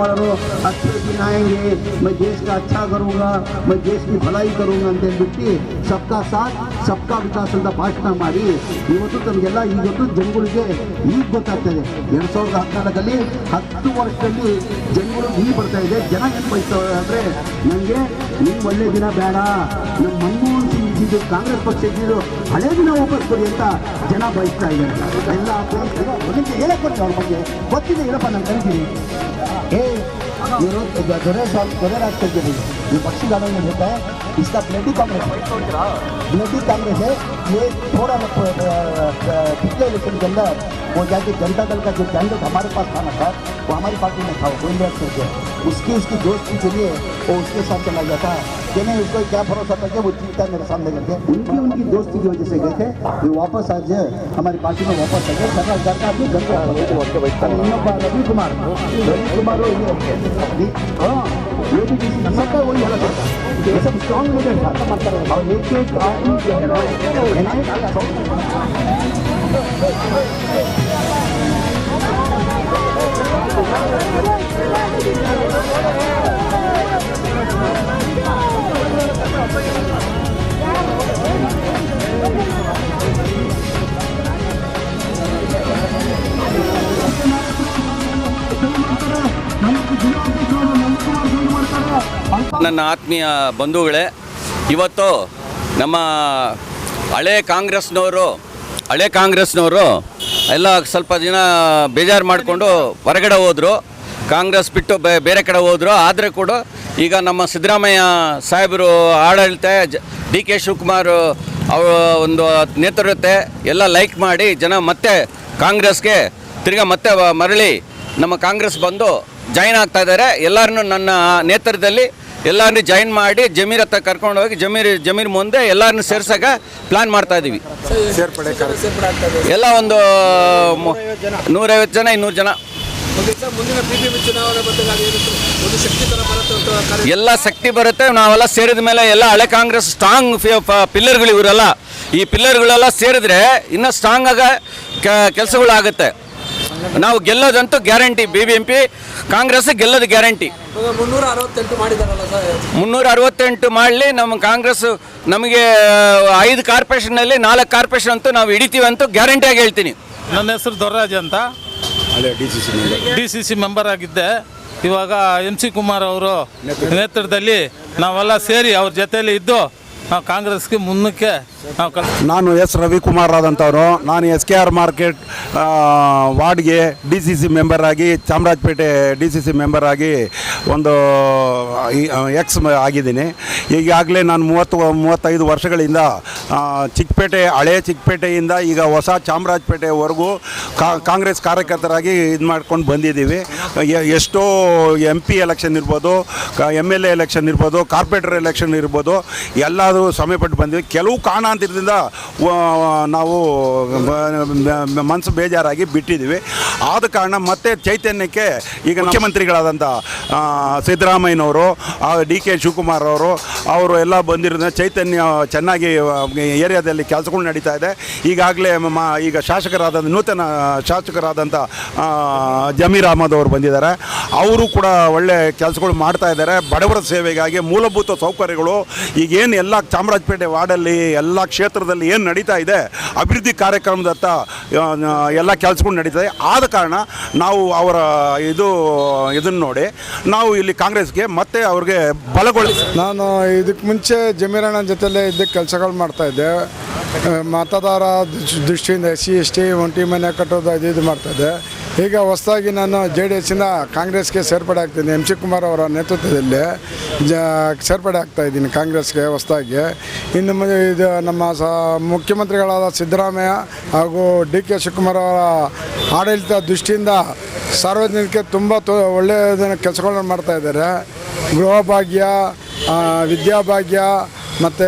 ಮಾಡಿದ್ರು ಅಷ್ಟೇ ದಿನಾಯಂಗೆ ಮೈ ದೇಶಕ್ಕೆ ಅಚ್ಚಾ ಕರುಂಗ ಮೈ ದೇಶಕ್ಕೆ ಭಲಾಯಿ ಕರುಂಗ ಅಂತೇಳ್ಬಿಟ್ಟು ಸಬ್ಕಾ ಸಾಥ್, ಸಬ್ಕಾ ವಿಕಾಸ ಅಂತ ಭಾಷಣ ಮಾಡಿ, ಇವತ್ತು ತಮಗೆಲ್ಲ ಇವತ್ತು ಜನಗಳಿಗೆ ಈಗ ಗೊತ್ತಾಗ್ತದೆ. ಎರಡು ಸಾವಿರದ ಹದಿನಾಲ್ಕಲ್ಲಿ ಹತ್ತು ವರ್ಷದಲ್ಲಿ ಜನಗಳು ಈ ಬರ್ತಾ ಇದೆ. ಜನ ಏನು ಬಯಸ್ತಾರೆ ಅಂದರೆ ನನಗೆ ನಿಮ್ಮ ಒಳ್ಳೆ ದಿನ ಬೇಡ ನಮ್ಮ ಮಣ್ಣು ಇದು ಕಾಂಗ್ರೆಸ್ ಪಕ್ಷಕ್ಕಿದು ಹಳೆ ದಿನ ವಾಪಸ್ ಕೊಡಿ ಅಂತ ಜನ ಬಯಸ್ತಾ ಇದ್ದಾರೆ. ಎಲ್ಲ ಅದಕ್ಕೆ ಹೇಳಕ್ಕೆ ಅವ್ರ ಬಗ್ಗೆ. ಗೊತ್ತಿದೆ ಏನಪ್ಪ ನಾನು ಕರಿತೀನಿ. ಏ, ಇವರು ದೊರೆ ಸಾಲ್ ಈ ಪಕ್ಷಗಾರ ಏನಿರುತ್ತೆ ಇಷ್ಟ ಬ್ಲಡಿ ಕಾಂಗ್ರೆಸ್. ಬ್ಲಡಿ ಕಾಂಗ್ರೆಸ್ ಏ ಥೋಡಾ है लेकिन जनता वो जाके जनता दल का जो कैंडिडेट हमारे पास खाना था वो हमारी पार्टी में था वो इंडिया से थे उसकी उसकी दोस्ती के लिए वो उसके साथ चला गया था। कि नहीं उसको क्या भरोसा था कि वो जीता मेरे सामने गए थे उनकी उनकी दोस्ती की वजह से गए थे। वो वापस आज हमारी पार्टी में वापस आ गए। सरकार सरकार के घर रवि कुमार। रवि कुमार हाँ ये भी सबका वही हालत होता है। ये सब स्ट्रॉन्ग लीडर था। और एक एक आदमी जो है ನನ್ನ ಆತ್ಮೀಯ ಬಂಧುಗಳೇ ಇವತ್ತು ನಮ್ಮ ಹಳೆ ಕಾಂಗ್ರೆಸ್ನವರು ಹಳೆ ಕಾಂಗ್ರೆಸ್ನವರು ಎಲ್ಲ ಸ್ವಲ್ಪ ದಿನ ಬೇಜಾರು ಮಾಡಿಕೊಂಡು ಹೊರಗಡೆ ಹೋದರು. ಕಾಂಗ್ರೆಸ್ ಬಿಟ್ಟು ಬೇರೆ ಕಡೆ ಹೋದರು. ಆದರೆ ಕೂಡ ಈಗ ನಮ್ಮ ಸಿದ್ದರಾಮಯ್ಯ ಸಾಹೇಬರು, ಆಡಳಿತ ಡಿ ಕೆ ಶಿವಕುಮಾರ್ ಅವರ ಒಂದು ನೇತೃತ್ವ ಎಲ್ಲ ಲೈಕ್ ಮಾಡಿ ಜನ ಮತ್ತೆ ಕಾಂಗ್ರೆಸ್ಗೆ ತಿರ್ಗಾ ಮತ್ತೆ ಮರಳಿ ನಮ್ಮ ಕಾಂಗ್ರೆಸ್ ಬಂದು ಜಾಯಿನ್ ಆಗ್ತಾ ಇದ್ದಾರೆ ಎಲ್ಲರನ್ನೂ ನನ್ನ ನೇತೃತ್ವದಲ್ಲಿ ಎಲ್ಲರನ್ನೂ ಜಾಯಿನ್ ಮಾಡಿ ಜಮೀರ್ ಹತ್ರ ಕರ್ಕೊಂಡು ಹೋಗಿ ಜಮೀರ್ ಜಮೀರ್ ಮುಂದೆ ಎಲ್ಲರನ್ನು ಸೇರ್ಸಕ್ಕೆ ಪ್ಲಾನ್ ಮಾಡ್ತಾ ಇದ್ದೀವಿ ಎಲ್ಲ ಒಂದು ನೂರೈವತ್ತು ಜನ, ಇನ್ನೂರು ಜನ. ಎಲ್ಲ ಶಕ್ತಿ ಬರುತ್ತೆ, ನಾವೆಲ್ಲ ಸೇರಿದ ಮೇಲೆ ಎಲ್ಲ ಹಳೆ ಕಾಂಗ್ರೆಸ್ ಸ್ಟ್ರಾಂಗ್ ಪಿಲ್ಲರ್ಗಳು ಇವರೆಲ್ಲ. ಈ ಪಿಲ್ಲರ್ಗಳೆಲ್ಲ ಸೇರಿದ್ರೆ ಇನ್ನೂ ಸ್ಟ್ರಾಂಗ್ ಆಗ ಕೆಲಸಗಳಾಗುತ್ತೆ. ನಾವು ಗೆಲ್ಲೋದಂತೂ guarantee B B M P Congress ಗೆಲ್ಲೋದು ಗ್ಯಾರಂಟಿ. ಮುನ್ನೂರ ಅರವತ್ತೆಂಟು ಮಾಡಿದಾರಲ್ಲ ಸರ್? ಮುನ್ನೂರ ಅರವತ್ತೆಂಟು ಮಾಡಲಿ ನಮ್ಮ ಕಾಂಗ್ರೆಸ್ ನಮಗೆ ಐದು ಕಾರ್ಪೊರೇಷನ್ನಲ್ಲಿ ನಾಲ್ಕು ಕಾರ್ಪೊರೇಷನ್ ಅಂತೂ ನಾವು ಹಿಡಿತೀವಿ ಅಂತೂ ಗ್ಯಾರಂಟಿಯಾಗಿ ಹೇಳ್ತೀನಿ. ನನ್ನ ಹೆಸರು ದೊರರಾಜ್ ಅಂತ. ಡಿ ಸಿ ಸಿ ಮೆಂಬರ್ ಆಗಿದ್ದೆ. ಇವಾಗ ಎಂ ಸಿ ಕುಮಾರ್ ಅವರು ನೇತೃತ್ವದಲ್ಲಿ ನಾವೆಲ್ಲ ಸೇರಿ ಅವ್ರ ಜೊತೆಯಲ್ಲಿ ಇದ್ದು ನಾವು ಕಾಂಗ್ರೆಸ್ಗೆ ಮುನ್ನಕ್ಕೆ ನಾವು ನಾನು ಎಸ್. ರವಿಕುಮಾರ್ ಆದಂಥವ್ರು ನಾನು ಎಸ್ ಕೆ ಆರ್ ಮಾರ್ಕೆಟ್ ವಾರ್ಡ್ಗೆ ಡಿ ಸಿ ಸಿ ಮೆಂಬರ್ ಆಗಿ Chamarajpet D C C member ಆಗಿ ಒಂದು ಎಕ್ಸ್ ಆಗಿದ್ದೀನಿ. ಈಗಾಗಲೇ ನಾನು ಮೂವತ್ತು ಮೂವತ್ತೈದು ವರ್ಷಗಳಿಂದ ಚಿಕ್ಕಪೇಟೆ ಹಳೆ ಚಿಕ್ಕಪೇಟೆಯಿಂದ ಈಗ ಹೊಸ ಚಾಮರಾಜಪೇಟೆವರೆಗೂ ಕಾ- ಕಾಂಗ್ರೆಸ್ ಕಾರ್ಯಕರ್ತರಾಗಿ ಇದು ಮಾಡ್ಕೊಂಡು ಬಂದಿದ್ದೀವಿ. ಎಷ್ಟೋ ಎಂ ಪಿ ಎಲೆಕ್ಷನ್ ಇರ್ಬೋದು ಎಂ ಎಲ್ ಎ ಎಲೆಕ್ಷನ್ ಇರ್ಬೋದು ಕಾರ್ಪೊರೇಟರ್ ಎಲೆಕ್ಷನ್ ಇರ್ಬೋದು ಎಲ್ಲಾದರೂ ಸಮಯಪಟ್ಟು ಬಂದಿವಿ. ಕೆಲವು ಕಾರಣಾಂತರದಿಂದ ನಾವು ಮನಸ್ಸು ಬೇಜಾರಾಗಿ ಬಿಟ್ಟಿದ್ದೀವಿ. ಆದ ಕಾರಣ ಮತ್ತೆ ಚೈತನ್ಯಕ್ಕೆ ಈಗ ಮುಖ್ಯಮಂತ್ರಿಗಳಾದಂಥ ಸಿದ್ದರಾಮಯ್ಯನವರು ಡಿ ಕೆ ಶಿವಕುಮಾರ್ ಅವರು ಅವರು ಎಲ್ಲ ಬಂದಿರೋದ್ರಿಂದ ಚೈತನ್ಯ ಚೆನ್ನಾಗಿ ಏರಿಯಾದಲ್ಲಿ ಕೆಲಸಗಳು ನಡೀತಾ ಇದೆ. ಈಗಾಗಲೇ ಮಾ ಈಗ ಶಾಸಕರಾದಂಥ ನೂತನ ಶಾಸಕರಾದಂಥ ಜಮೀರ್ ಅಹಮದ್ ಅವರು ಬಂದಿದ್ದಾರೆ. ಅವರು ಕೂಡ ಒಳ್ಳೆ ಕೆಲಸಗಳು ಮಾಡ್ತಾ ಇದ್ದಾರೆ. ಬಡವರ ಸೇವೆಗಾಗಿ ಮೂಲಭೂತ ಸೌಕರ್ಯಗಳು ಈಗೇನು ಎಲ್ಲ ಚಾಮರಾಜಪೇಟೆ ವಾರ್ಡಲ್ಲಿ ಎಲ್ಲ ಕ್ಷೇತ್ರದಲ್ಲಿ ಏನು ನಡೀತಾ ಇದೆ, ಅಭಿವೃದ್ಧಿ ಕಾರ್ಯಕ್ರಮದತ್ತ ಎಲ್ಲ ಕೆಲಸಗಳು ಇದೆ. ಆದ ಕಾರಣ ನಾವು ಅವರ ಇದು, ಇದನ್ನು ನೋಡಿ, ನಾವು ಇಲ್ಲಿ ಕಾಂಗ್ರೆಸ್ಗೆ ಮತ್ತೆ ಅವ್ರಿಗೆ ಬಲಗೊಳಿಸಿ ನಾನು ಇದಕ್ಕೆ ಮುಂಚೆ ಜಮೀರಣ್ಣ ಜೊತೆಲೇ ಇದ್ದ ಕೆಲಸಗಳು ಮಾಡ್ತಾಯಿದ್ದೆ ಮತದಾರ ದೃಷ್- ದೃಷ್ಟಿಯಿಂದ ಎಸ್ ಸಿ, ಎಸ್ ಟಿ, ಒಂಟಿ ಮನೆ ಕಟ್ಟೋದು ಅದು ಇದು ಮಾಡ್ತಾಯಿದ್ದೆ ಈಗ ಹೊಸದಾಗಿ ನಾನು ಜೆ ಡಿ ಎಸ್ಸಿಂದ ಕಾಂಗ್ರೆಸ್ಗೆ ಸೇರ್ಪಡೆ ಆಗ್ತೀನಿ ಎಂ ಸಿ ಕುಮಾರ್ ಅವರ ನೇತೃತ್ವದಲ್ಲಿ, ಜ, ಸೇರ್ಪಡೆ ಆಗ್ತಾ ಇದ್ದೀನಿ ಕಾಂಗ್ರೆಸ್ಗೆ ಹೊಸದಾಗಿ. ಇನ್ನು ಮುಂದೆ ಇದು ನಮ್ಮ ಸ, ಮುಖ್ಯಮಂತ್ರಿಗಳಾದ ಸಿದ್ದರಾಮಯ್ಯ ಹಾಗೂ ಡಿ ಕೆ ಶಿವಕುಮಾರ್ ಅವರ ಆಡಳಿತ ದೃಷ್ಟಿಯಿಂದ ಸಾರ್ವಜನಿಕರಿಗೆ ತುಂಬ ತೊ ಒಳ್ಳೆಯ ಕೆಲಸಗಳನ್ನ ಮಾಡ್ತಾಯಿದ್ದಾರೆ ಗೃಹಭಾಗ್ಯ ವಿದ್ಯಾಭಾಗ್ಯ ಮತ್ತು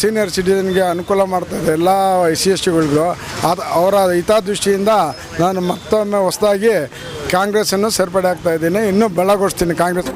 ಸೀನಿಯರ್ ಸಿಟಿಜನ್ಗೆ ಅನುಕೂಲ ಮಾಡ್ತಾಯಿದೆ ಎಲ್ಲ ಎಸ್ ಸಿ ಎಸ್ ಟಿಗಳಿಗೂ ಅದು ಅವರ ಹಿತದೃಷ್ಟಿಯಿಂದ ನಾನು ಮತ್ತೊಮ್ಮೆ ಹೊಸದಾಗಿ ಕಾಂಗ್ರೆಸ್ಸನ್ನು ಸೇರ್ಪಡೆ ಆಗ್ತಾ ಇದ್ದೀನಿ. ಇನ್ನೂ ಬೆಳಗೊಳಿಸ್ತೀನಿ ಕಾಂಗ್ರೆಸ್.